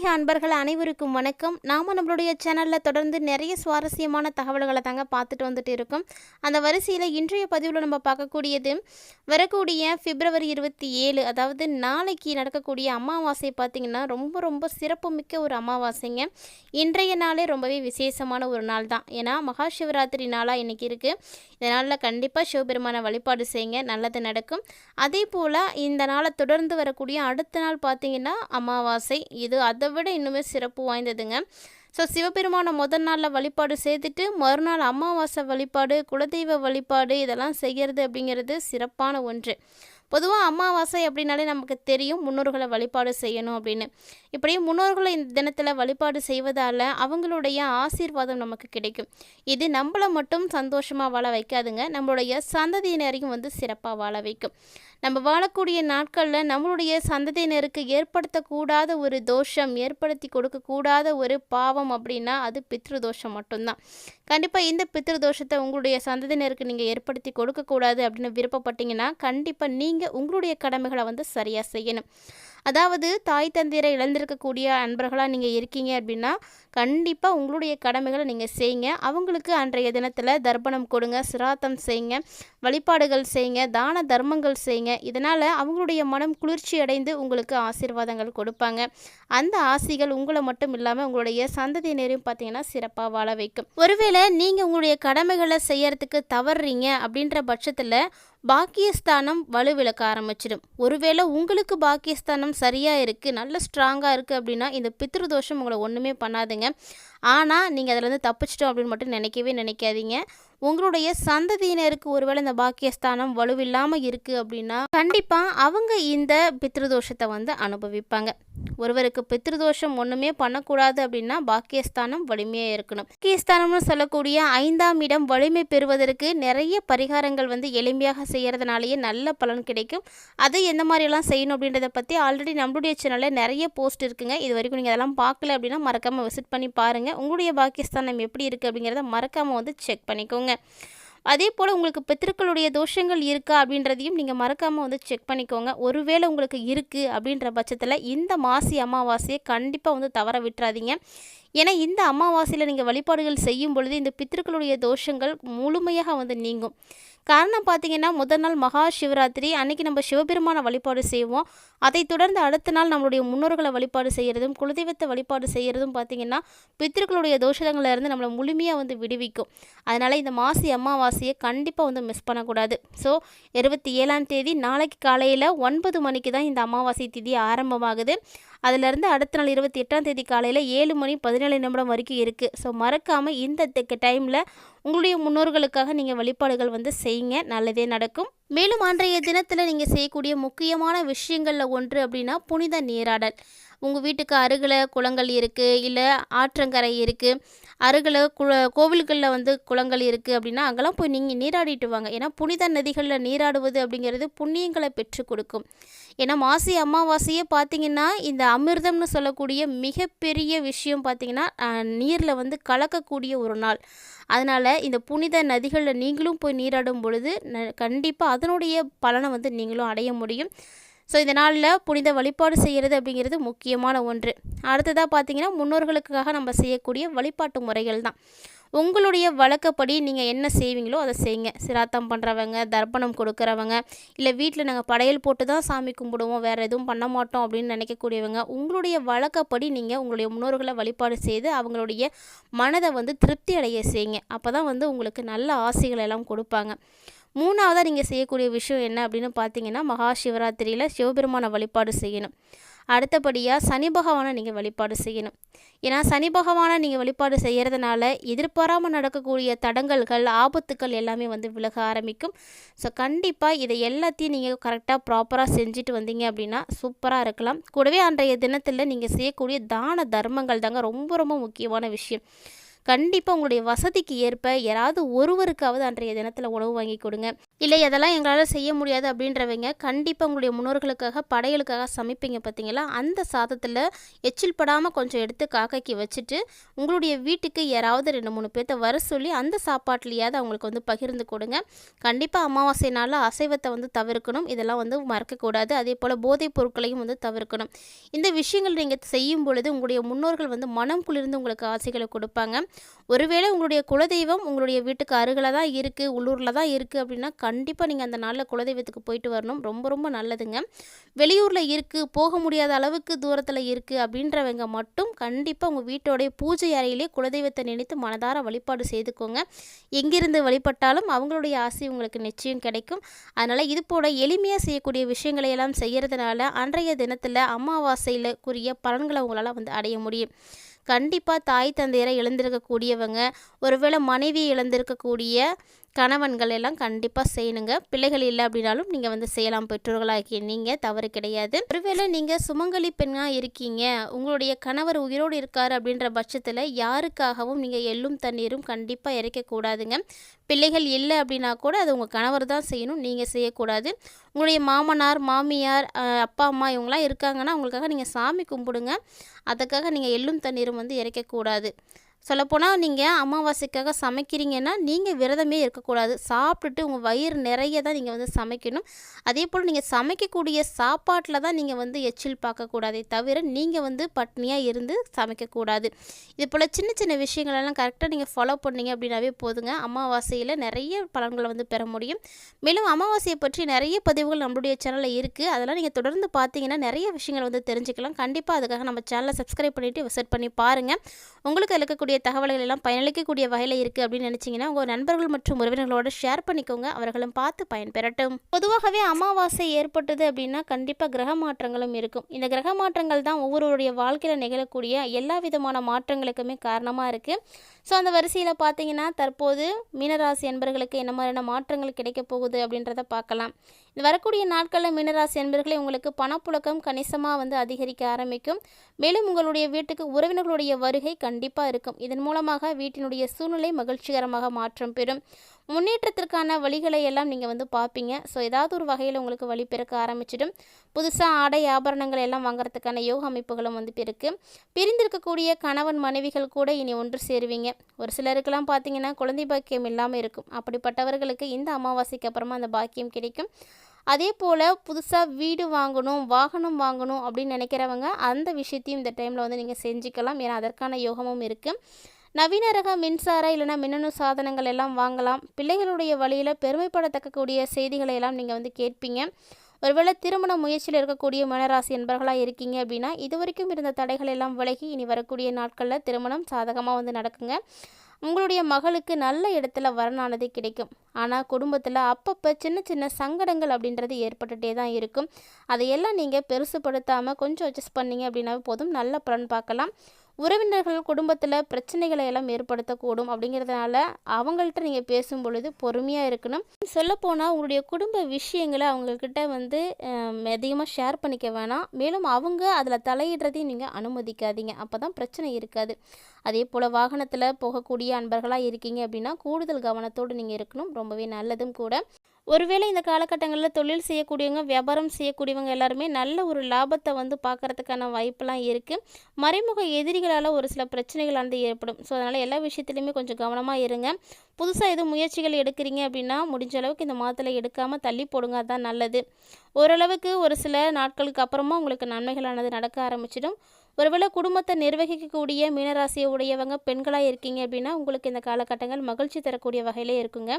ஆன்மீக அன்பர்கள் அனைவருக்கும் வணக்கம். நாம் நம்மளுடைய சேனலில் தொடர்ந்து நிறைய சுவாரஸ்யமான தகவல்களை தாங்க பார்த்துட்டு வந்துட்டு இருக்கோம். அந்த வரிசையில் இன்றைய பதிவில் நம்ம பார்க்கக்கூடியது வரக்கூடிய பிப்ரவரி இருபத்தி ஏழு அதாவது நாளைக்கு நடக்கக்கூடிய அமாவாசை பார்த்திங்கன்னா ரொம்ப ரொம்ப சிறப்புமிக்க ஒரு அமாவாசைங்க. இன்றைய நாளே ரொம்பவே விசேஷமான ஒரு நாள் தான். ஏன்னா மகா சிவராத்திரி நாளாக இன்றைக்கி இருக்குது இந்த நாளில் கண்டிப்பாக சிவபெருமான வழிபாடு செய்யுங்க. நல்லது நடக்கும். அதே போல் இந்த நாளை தொடர்ந்து வரக்கூடிய அடுத்த நாள் பார்த்திங்கன்னா அமாவாசை. இது அதை விட இன்னுமே சிறப்பு வாய்ந்ததுங்க. ஸோ சிவபெருமானை முதல் நாளில் வழிபாடு செய்துட்டு மறுநாள் அமாவாசை வழிபாடு குலதெய்வ வழிபாடு இதெல்லாம் செய்கிறது அப்படிங்கிறது சிறப்பான ஒன்று. பொதுவாக அமாவாசை அப்படின்னாலே நமக்கு தெரியும் முன்னோர்களை வழிபாடு செய்யணும் அப்படின்னு. இப்படி முன்னோர்களை இந்த தினத்தில் வழிபாடு செய்வதால் அவங்களுடைய ஆசீர்வாதம் நமக்கு கிடைக்கும். இது நம்மளை மட்டும் சந்தோஷமாக வாழ வைக்காதுங்க. நம்மளுடைய சந்ததியினரையும் வந்து சிறப்பாக வாழ வைக்கும். நம்ம வாழக்கூடிய நாட்களில் நம்மளுடைய சந்ததியினருக்கு ஏற்படுத்தக்கூடாத ஒரு தோஷம் ஏற்படுத்தி கொடுக்கக்கூடாத ஒரு பாவம் அப்படின்னா அது பித்ரு தோஷம் மட்டும்தான். கண்டிப்பாக இந்த பித்ரு தோஷத்தை உங்களுடைய சந்ததியினருக்கு நீங்கள் ஏற்படுத்தி கொடுக்கக்கூடாது அப்படின்னு விருப்பப்பட்டீங்கன்னா கண்டிப்பாக நீங்கள் உங்களுடைய கடமைகளை வந்து சரியாக செய்யணும். அதாவது தாய் தந்தையரை இழந்திருக்கக்கூடிய அன்பர்களாக நீங்கள் இருக்கீங்க அப்படின்னா கண்டிப்பாக உங்களுடைய கடமைகளை நீங்கள் செய்யுங்க. அவங்களுக்கு அன்றைய தினத்தில் தர்ப்பணம் கொடுங்க சிராத்தம் செய்யுங்க வழிபாடுகள் செய்யுங்க தான தர்மங்கள் செய்யுங்க. இதனால் அவங்களுடைய மனம் குளிர்ச்சி அடைந்து உங்களுக்கு ஆசீர்வாதங்கள் கொடுப்பாங்க. அந்த ஆசைகள் உங்களை மட்டும் இல்லாமல் உங்களுடைய சந்ததியினரையும் பார்த்தீங்கன்னா சிறப்பாக வாழ வைக்கும். ஒருவேளை நீங்கள் உங்களுடைய கடமைகளை செய்யறதுக்கு தவறுறீங்க அப்படின்ற பட்சத்தில் பாக்கியஸ்தானம் வலுவிழக்க ஆரம்பிச்சிடும். ஒருவேளை உங்களுக்கு பாக்கியஸ்தானம் சரியாக இருக்குது நல்ல ஸ்ட்ராங்காக இருக்குது அப்படின்னா இந்த பித்ருதோஷம் உங்களை ஒன்றுமே பண்ணாதுங்க. ஆனால் நீங்கள் அதிலேருந்து தப்பிச்சிட்டோம் அப்படின்னு மட்டும் நினைக்கவே நினைக்காதீங்க. உங்களுடைய சந்ததியினருக்கு ஒருவேளை இந்த பாக்கியஸ்தானம் வலுவில்லாமல் இருக்குது அப்படின்னா கண்டிப்பாக அவங்க இந்த பித்ருதோஷத்தை வந்து அனுபவிப்பாங்க. ஒருவருக்கு பித்ருதோஷம் ஒன்றுமே பண்ணக்கூடாது அப்படின்னா பாக்கியஸ்தானம் வலிமையாக இருக்கணும். பாக்கியஸ்தானம்னு சொல்லக்கூடிய ஐந்தாம் இடம் வலிமை பெறுவதற்கு நிறைய பரிகாரங்கள் வந்து எளிமையாக செய்கிறதுனாலேயே நல்ல பலன் கிடைக்கும். அதை எந்த மாதிரிலாம் செய்யணும் அப்படின்றத பற்றி ஆல்ரெடி நம்மளுடைய சேனலில் நிறைய போஸ்ட் இருக்குங்க. இது வரைக்கும் நீங்கள் அதெல்லாம் பார்க்கல அப்படின்னா மறக்காமல் விசிட் பண்ணி பாருங்கள் உங்களுடைய பாக்கியஸ்தானம் எப்படி இருக்குது அப்படிங்கிறத மறக்காமல் வந்து செக் பண்ணிக்கோங்க. அதே போல் உங்களுக்கு பித்திருக்களுடைய தோஷங்கள் இருக்கா அப்படின்றதையும் நீங்கள் மறக்காமல் வந்து செக் பண்ணிக்கோங்க. ஒருவேளை உங்களுக்கு இருக்குது அப்படின்ற பட்சத்தில் இந்த மாசி அமாவாசையை கண்டிப்பாக வந்து தவற விட்டுறாதீங்க. ஏன்னா இந்த அமாவாசையில் நீங்கள் வழிபாடுகள் செய்யும் பொழுது இந்த பித்திருக்களுடைய தோஷங்கள் முழுமையாக வந்து நீங்கும். காரணம் பார்த்தீங்கன்னா முதல் நாள் மகா சிவராத்திரி. அன்னைக்கு நம்ம சிவபெருமான வழிபாடு செய்வோம். அதை தொடர்ந்து அடுத்த நாள் நம்மளுடைய முன்னோர்களை வழிபாடு செய்கிறதும் குலதெய்வத்தை வழிபாடு செய்கிறதும் பார்த்திங்கன்னா பித்திருக்களுடைய தோஷங்களிலிருந்து நம்மளை முழுமையாக வந்து விடுவிக்கும். அதனால் இந்த மாசி அமாவாசையை கண்டிப்பாக வந்து மிஸ் பண்ணக்கூடாது. ஸோ இருபத்தி ஏழாம் தேதி நாளைக்கு காலையில் ஒன்பது மணிக்கு தான் இந்த அமாவாசை திதி ஆரம்பமாகுது. அதிலிருந்து அடுத்த நாள் இருபத்தி எட்டாம் தேதி காலையில் ஏழு மணி பதினேழு நிமிடம் வரைக்கும் இருக்குது ஸோ மறக்காமல் இந்த டைமில் உங்களுடைய முன்னோர்களுக்காக நீங்கள் வழிபாடுகள் வந்து செய்யுங்க. நல்லதே நடக்கும். மேலும் அன்றைய தினத்தில் நீங்கள் செய்யக்கூடிய முக்கியமான விஷயங்களில் ஒன்று அப்படின்னா புனித நீராடல். உங்கள் வீட்டுக்கு அருகில் குளங்கள் இருக்குது இல்லை ஆற்றங்கரை இருக்குது அருகில் குள கோவில்களில் வந்து குளங்கள் இருக்குது அப்படின்னா அங்கெல்லாம் போய் நீங்கள் நீராடிட்டு வாங்க. ஏன்னா புனித நதிகளில் நீராடுவது அப்படிங்கிறது புண்ணியங்களை பெற்றுக் கொடுக்கும். ஏன்னா மாசி அமாவாசையே பார்த்தீங்கன்னா இந்த அமிர்தம்னு சொல்லக்கூடிய மிகப்பெரிய விஷயம் பார்த்தீங்கன்னா நீரில் வந்து கலக்கக்கூடிய ஒரு நாள். அதனால் இந்த புனித நதிகளில் நீங்களும் போய் நீராடும் பொழுது கண்டிப்பாக அதனுடைய பலனை வந்து நீங்களும் அடைய முடியும். ஸோ இந்த நாளில் புனித வழிபாடு செய்கிறது அப்படிங்கிறது முக்கியமான ஒன்று. அடுத்ததாக பார்த்தீங்கன்னா முன்னோர்களுக்காக நம்ம செய்யக்கூடிய வழிபாட்டு முறைகள் தான். உங்களுடைய வழக்கப்படி நீங்கள் என்ன செய்வீங்களோ அதை செய்யுங்க சிராத்தம் பண்ணுறவங்க தர்ப்பணம் கொடுக்குறவங்க இல்லை வீட்டில் நாங்கள் படையல் போட்டு தான் சாமி கும்பிடுவோம் வேறு எதுவும் பண்ண மாட்டோம் அப்படின்னு நினைக்கக்கூடியவங்க உங்களுடைய வழக்கப்படி நீங்கள் உங்களுடைய முன்னோர்களை வழிபாடு செய்து அவங்களுடைய மனதை வந்து திருப்தி அடைய செய்யுங்க. அப்போ தான் வந்து உங்களுக்கு நல்ல ஆசைகள் எல்லாம் கொடுப்பாங்க. மூணாவதாக நீங்கள் செய்யக்கூடிய விஷயம் என்ன அப்படின்னு பார்த்தீங்கன்னா மகா சிவராத்திரியில் சிவபெருமான வழிபாடு செய்யணும். அடுத்தபடியாக சனி பகவானை நீங்கள் வழிபாடு செய்யணும். ஏன்னா சனி பகவானை நீங்கள் வழிபாடு செய்கிறதுனால எதிர்பாராமல் நடக்கக்கூடிய தடங்கல்கள் ஆபத்துக்கள் எல்லாமே வந்து விலக ஆரம்பிக்கும். ஸோ கண்டிப்பாக இதை எல்லாத்தையும் நீங்கள் கரெக்டாக ப்ராப்பராக செஞ்சுட்டு வந்தீங்க அப்படின்னா சூப்பராக இருக்கலாம். கூடவே அன்றைய தினத்தில் நீங்கள் செய்யக்கூடிய தான தர்மங்கள் தாங்க ரொம்ப ரொம்ப முக்கியமான விஷயம். கண்டிப்பாக உங்களுடைய வசதிக்கு ஏற்ப யாராவது ஒருவருக்காவது அன்றைய தினத்தில் உணவு வாங்கி கொடுங்க. இல்லை அதெல்லாம் எங்களால் செய்ய முடியாது அப்படின்றவங்க கண்டிப்பாக உங்களுடைய முன்னோர்களுக்காக படையலுக்காக சமைப்பீங்க பார்த்தீங்களா அந்த சாதத்தில் எச்சில் படாமல் கொஞ்சம் எடுத்து காக்கைக்கு வச்சுட்டு உங்களுடைய வீட்டுக்கு யாராவது ரெண்டு மூணு பேர்த்த வர சொல்லி அந்த சாப்பாட்லையாவது அவங்களுக்கு வந்து பகிர்ந்து கொடுங்க. கண்டிப்பாக அமாவாசை நாளில் அசைவத்தை வந்து தவிர்க்கணும். இதெல்லாம் வந்து மறக்கக்கூடாது அதே போல் போதைப் பொருட்களையும் வந்து தவிர்க்கணும். இந்த விஷயங்கள் நீங்கள் செய்யும் பொழுது உங்களுடைய முன்னோர்கள் வந்து மனம் குளிர்ந்து உங்களுக்கு ஆசைகளை கொடுப்பாங்க. ஒருவேளை உங்களுடைய குலதெய்வம் உங்களுடைய வீட்டுக்கு அருகில் தான் இருக்குது உள்ளூரில் தான் இருக்குது அப்படின்னா கண்டிப்பாக நீங்கள் அந்த நாளில் குலதெய்வத்துக்கு போயிட்டு வரணும். ரொம்ப ரொம்ப நல்லதுங்க. வெளியூரில் இருக்குது போக முடியாத அளவுக்கு தூரத்தில் இருக்குது அப்படின்றவங்க மட்டும் கண்டிப்பாக உங்கள் வீட்டோடைய பூஜை அறையிலே குலதெய்வத்தை நினைத்து மனதார வழிபாடு செய்துக்கோங்க. எங்கிருந்து வழிபட்டாலும் அவங்களுடைய ஆசை உங்களுக்கு நிச்சயம் கிடைக்கும். அதனால் இது போல எளிமையாக செய்யக்கூடிய விஷயங்களை எல்லாம் செய்கிறதுனால அன்றைய தினத்தில் அமாவாசையில் கூறிய பலன்களை உங்களால் வந்து அடைய முடியும். கண்டிப்பாக தாய் தந்தையரை இழந்திருக்கக்கூடியவங்க ஒருவேளை மனைவி இழந்திருக்கக்கூடிய கணவன்கள் எல்லாம் கண்டிப்பாக செய்யணுங்க. பிள்ளைகள் இல்லை அப்படின்னாலும் நீங்கள் வந்து செய்யலாம். பெற்றோர்களாகிய நீங்கள் தவறு கிடையாது. ஒருவேளை நீங்கள் சுமங்கலி பெண்ணாக இருக்கீங்க. உங்களுடைய கணவர் உயிரோடு இருக்கார் அப்படின்ற பட்சத்தில் யாருக்காகவும் நீங்கள் எள்ளும் தண்ணீரும் கண்டிப்பாக இறைக்கக்கூடாதுங்க பிள்ளைகள் இல்லை அப்படின்னா கூட அது உங்கள் கணவர் தான் செய்யணும். நீங்கள் செய்யக்கூடாது. உங்களுடைய மாமனார் மாமியார் அப்பா அம்மா இவங்களாம் இருக்காங்கன்னா அவங்களுக்காக நீங்கள் சாமி கும்பிடுங்க. அதுக்காக நீங்கள் எள்ளும் தண்ணீரும் வந்து இறைக்கக்கூடாது சொல்லப்போனால் நீங்கள் அமாவாசைக்காக சமைக்கிறீங்கன்னா நீங்கள் விரதமே இருக்கக்கூடாது. சாப்பிட்டுட்டு உங்கள் வயிறு நிறைய தான் நீங்கள் வந்து சமைக்கணும். அதே போல் நீங்கள் சமைக்கக்கூடிய சாப்பாட்டில் தான் நீங்கள் வந்து எச்சில் பார்க்கக்கூடாதே தவிர நீங்கள் வந்து பட்னியாக இருந்து சமைக்கக்கூடாது. இது போல் சின்ன சின்ன விஷயங்களெல்லாம் கரெக்டாக நீங்கள் ஃபாலோ பண்ணீங்க அப்படின்னாவே போதுங்க. அமாவாசையில் நிறைய பலன்களை வந்து பெற முடியும். மேலும் அமாவாசையை பற்றி நிறைய பதிவுகள் நம்மளுடைய சேனலில் இருக்குது அதெல்லாம் நீங்கள் தொடர்ந்து பார்த்தீங்கன்னா நிறைய விஷயங்கள் வந்து தெரிஞ்சுக்கலாம். கண்டிப்பாக அதுக்காக நம்ம சேனலை சப்ஸ்கிரைப் பண்ணிவிட்டு விசிட் பண்ணி பாருங்கள் உங்களுக்கு இருக்கக்கூடிய இருக்கக்கூடிய தகவல்கள் எல்லாம் பயனளிக்கக்கூடிய வகையில் இருக்குது அப்படின்னு நினச்சிங்கன்னா உங்கள் நண்பர்கள் மற்றும் உறவினர்களோட ஷேர் பண்ணிக்கோங்க. அவர்களும் பார்த்து பயன்பெறட்டும். பொதுவாகவே அமாவாசை ஏற்பட்டது அப்படின்னா கண்டிப்பாக கிரக மாற்றங்களும் இருக்கும். இந்த கிரக மாற்றங்கள் தான் ஒவ்வொருவருடைய வாழ்க்கையில் நிகழக்கூடிய எல்லா விதமான மாற்றங்களுக்குமே காரணமாக இருக்குது ஸோ அந்த வரிசையில் பார்த்தீங்கன்னா தற்போது மீனராசி என்பர்களுக்கு என்ன மாதிரியான மாற்றங்கள் கிடைக்க போகுது அப்படின்றத பார்க்கலாம். இந்த வரக்கூடிய நாட்களில் மீனராசி என்பர்களை உங்களுக்கு பணப்புழக்கம் கணிசமாக வந்து அதிகரிக்க ஆரம்பிக்கும். மேலும் உங்களுடைய வீட்டுக்கு உறவினர்களுடைய வருகை கண்டிப்பாக இருக்கும். இதன் மூலமாக வீட்டினுடைய சூழ்நிலை மகிழ்ச்சிகரமாக மாற்றம் பெறும். முன்னேற்றத்திற்கான வழிகளை எல்லாம் நீங்கள் வந்து பார்ப்பீங்க. ஸோ ஏதாவது ஒரு வகையில் உங்களுக்கு வழி பிறக்க ஆரம்பிச்சிடும். புதுசாக ஆடை ஆபரணங்கள் எல்லாம் வாங்குறதுக்கான யோக அமைப்புகளும் வந்து பிறகு பிரிந்திருக்கக்கூடிய கணவன் மனைவிகள் கூட இனி ஒன்று சேருவீங்க. ஒரு சிலருக்கெல்லாம் பார்த்தீங்கன்னா குழந்தை பாக்கியம் இல்லாமல் இருக்கும். அப்படிப்பட்டவர்களுக்கு இந்த அமாவாசைக்கு அப்புறமா அந்த பாக்கியம் கிடைக்கும். அதே போல் புதுசாக வீடு வாங்கணும் வாகனம் வாங்கணும் அப்படின்னு நினைக்கிறவங்க அந்த விஷயத்தையும் இந்த டைமில் வந்து நீங்கள் செஞ்சுக்கலாம். ஏன்னா அதற்கான யோகமும் இருக்குது நவீன ரக மின்சார இல்லைனா மின்னணு சாதனங்கள் எல்லாம் வாங்கலாம். பிள்ளைகளுடைய வழியில் பெருமைப்படத்தக்கக்கூடிய செய்திகளை எல்லாம் நீங்கள் வந்து கேட்பீங்க. ஒருவேளை திருமண முயற்சியில் இருக்கக்கூடிய மனராசி என்பர்களாக இருக்கீங்க அப்படின்னா இது வரைக்கும் இருந்த தடைகள் எல்லாம் விலகி இனி வரக்கூடிய நாட்களில் திருமணம் சாதகமாக வந்து நடக்குங்க. உங்களுடைய மகளுக்கு நல்ல இடத்துல வரனானது கிடைக்கும். ஆனால் குடும்பத்தில் அப்பப்போ சின்ன சின்ன சங்கடங்கள் அப்படின்றது ஏற்பட்டுகிட்டே தான் இருக்கும். அதையெல்லாம் நீங்கள் பெருசுப்படுத்தாமல் கொஞ்சம் அட்ஜஸ்ட் பண்ணிங்க அப்படின்னாவே போதும். நல்ல பலன் பார்க்கலாம். உறவினர்கள் குடும்பத்தில் பிரச்சனைகளை எல்லாம் ஏற்படுத்தக்கூடும் அப்படிங்கிறதுனால அவங்கள்ட்ட நீங்கள் பேசும் பொழுது பொறுமையாக இருக்கணும். சொல்லப்போனால் உங்களுடைய குடும்ப விஷயங்களை அவங்கக்கிட்ட வந்து அதிகமாக ஷேர் பண்ணிக்க வேணாம். மேலும் அவங்க அதில் தலையிடுறதையும் நீங்கள் அனுமதிக்காதீங்க. அப்போ தான் பிரச்சனை இருக்காது. அதே போல் வாகனத்தில் போகக்கூடிய அன்பர்களாக இருக்கீங்க அப்படின்னா கூடுதல் கவனத்தோடு நீங்கள் இருக்கணும். ரொம்பவே நல்லதும் கூட. ஒருவேளை இந்த காலகட்டங்களில் தொழில் செய்யக்கூடியவங்க வியாபாரம் செய்யக்கூடியவங்க எல்லாருமே நல்ல ஒரு லாபத்தை வந்து பார்க்குறதுக்கான வாய்ப்பெலாம் இருக்குது மறைமுக எதிரிகளால் ஒரு சில பிரச்சனைகளானது ஏற்படும். ஸோ அதனால் எல்லா விஷயத்துலையுமே கொஞ்சம் கவனமாக இருங்க. புதுசாக எதுவும் முயற்சிகள் எடுக்கிறீங்க அப்படின்னா முடிஞ்ச அளவுக்கு இந்த மாதத்தில் எடுக்காமல் தள்ளி போடுங்க. அதுதான் நல்லது. ஓரளவுக்கு ஒரு சில நாட்களுக்கு அப்புறமா உங்களுக்கு நன்மைகளானது நடக்க ஆரம்பிச்சிடும். ஒருவேளை குடும்பத்தை நிர்வகிக்கக்கூடிய மீனராசியை உடையவங்க பெண்களாக இருக்கீங்க அப்படின்னா உங்களுக்கு இந்த காலகட்டங்கள் மகிழ்ச்சி தரக்கூடிய வகையிலே இருக்குங்க.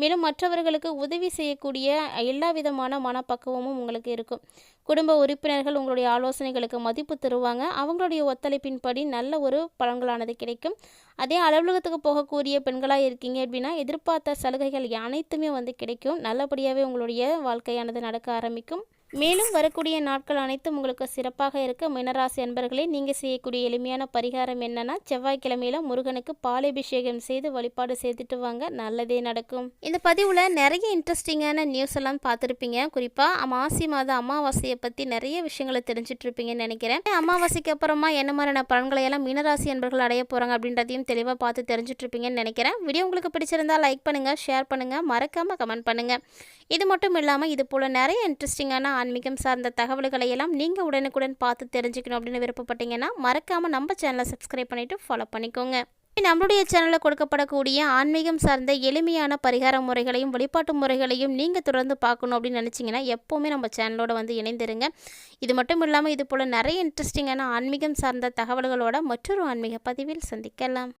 மேலும் மற்றவர்களுக்கு உதவி செய்யக்கூடிய எல்லா விதமான மனப்பக்குவமும் உங்களுக்கு இருக்கும். குடும்ப உறுப்பினர்கள் உங்களுடைய ஆலோசனைகளுக்கு மதிப்பு தருவாங்க. அவங்களுடைய ஒத்துழைப்பின்படி நல்ல ஒரு பலன்களானது கிடைக்கும். அதே அலுவலகத்துக்கு போகக்கூடிய பெண்களாக இருக்கீங்க அப்படின்னா எதிர்பார்த்த சலுகைகள் அனைத்துமே வந்து கிடைக்கும். நல்லபடியாகவே உங்களுடைய வாழ்க்கையானது நடக்க ஆரம்பிக்கும். மேலும் வரக்கூடிய நாட்கள் அனைத்தும் உங்களுக்கு சிறப்பாக இருக்க. மினராசி அன்பர்களே நீங்கள் செய்யக்கூடிய எளிமையான பரிகாரம் என்னன்னா செவ்வாய்க்கிழமையில முருகனுக்கு பாலாபிஷேகம் செய்து வழிபாடு செய்துட்டு வாங்க. நல்லதே நடக்கும். இந்த பதிவில் நிறைய இன்ட்ரெஸ்டிங்கான நியூஸ் எல்லாம் பார்த்துருப்பீங்க. குறிப்பாக மாசி மாத அமாவாசையை பற்றி நிறைய விஷயங்களை தெரிஞ்சுட்டு இருப்பீங்கன்னு நினைக்கிறேன். அமாவாசைக்கு அப்புறமா என்ன மாதிரியான பலன்களை எல்லாம் மீனராசி அன்பர்கள் அடைய போகிறாங்க அப்படின்றதையும் தெளிவாக பார்த்து தெரிஞ்சுட்டு இருப்பீங்கன்னு நினைக்கிறேன். வீடியோ உங்களுக்கு பிடிச்சிருந்தா லைக் பண்ணுங்கள் ஷேர் பண்ணுங்கள் மறக்காமல் கமெண்ட் பண்ணுங்கள் இது மட்டும் இல்லாமல் இது போல் நிறைய இன்ட்ரெஸ்டிங்கான ஆன்மீகம் சார்ந்த தகவல்களை எல்லாம் நீங்கள் உடனுக்குடன் பார்த்து தெரிஞ்சுக்கணும் அப்படின்னு விருப்பப்பட்டீங்கன்னா மறக்காமல் நம்ம சேனலை சப்ஸ்கிரைப் பண்ணிவிட்டு ஃபாலோ பண்ணிக்கோங்க. நம்மளுடைய சேனலில் கொடுக்கப்படக்கூடிய ஆன்மீகம் சார்ந்த எளிமையான பரிகார முறைகளையும் வழிபாட்டு முறைகளையும் நீங்கள் தொடர்ந்து பார்க்கணும் அப்படின்னு நினச்சிங்கன்னா எப்போவுமே நம்ம சேனலோட வந்து இணைந்திருங்க. இது மட்டும் இல்லாமல் இது போல் நிறைய இன்ட்ரெஸ்டிங்கான ஆன்மீகம் சார்ந்த தகவல்களோட மற்றொரு ஆன்மீக பதிவில் சந்திக்கலாம்.